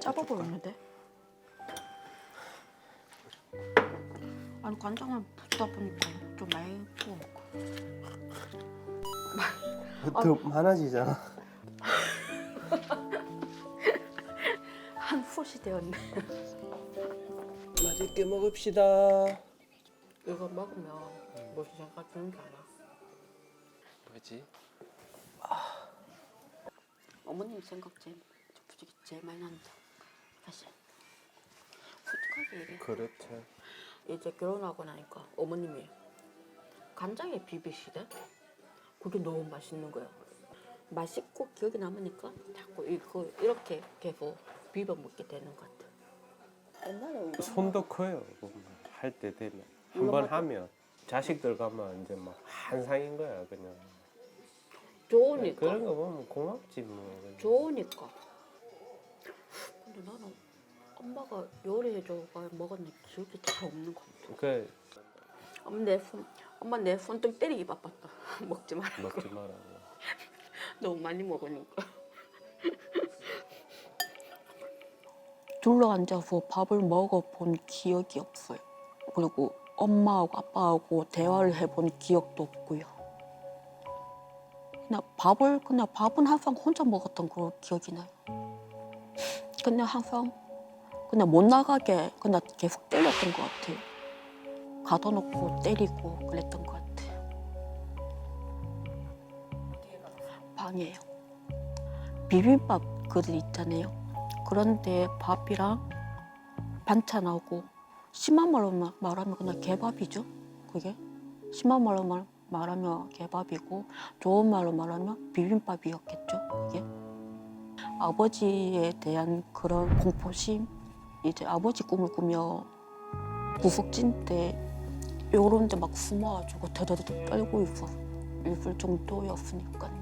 짜봐? 보였는데. 아니 간장을 붓다 보니까 좀 부어 먹고. 더 많아지잖아. 한 푸시 되었네. 맛있게 먹읍시다. 이거 먹으면 무슨 생각 드는 줄 알아? 뭐지? 어머님 생각 제일 솔직히 제일 많이 난다. 사실 솔직하게 얘기해. 그렇죠. 이제 결혼하고 나니까 어머님이 간장에 비비시대. 그게 너무 맛있는 거야. 맛있고 기억에 남으니까 자꾸 이거 이렇게 계속 비벼 먹게 되는 것 같아. 옛날에 손도 커요. 할 때 되면 한 번. 하면 자식들 가면 이제 막 한상인 거야 그냥. 좋으니까. 그런 거 보면 고맙지 뭐. 좋으니까. 근데 나는 엄마가 요리해줘가 먹었는데 기억이 잘 없는 것 같아. 그 엄마 내 손, 엄마 내 손등 때리기 바빴다. 먹지 마라. 먹지 말라고. 너무 많이 먹으니까. 둘러 앉아서 밥을 먹어본 기억이 없어요. 그리고 엄마하고 아빠하고 대화를 해본 기억도 없고요. 그냥 밥을 그냥 밥은 항상 혼자 먹었던 그런 기억이 나요. 그냥 항상 그냥 못 나가게 그냥 계속 때렸던 것 같아요. 가둬놓고 때리고 그랬던 것 같아요. 방이에요. 비빔밥 그릇 있잖아요. 그런데 밥이랑 반찬하고 심한 말로 마- 말하면 그냥 개밥이죠. 그게 심한 말로 말, 말하면 개밥이고 좋은 말로 말하면 비빔밥이었겠죠. 그게 아버지에 대한 그런 공포심 이제 아버지 꿈을 꾸며 부석진 때 요런 데 막 숨어가지고 더더더 떨고 있어 있을 정도였으니까요.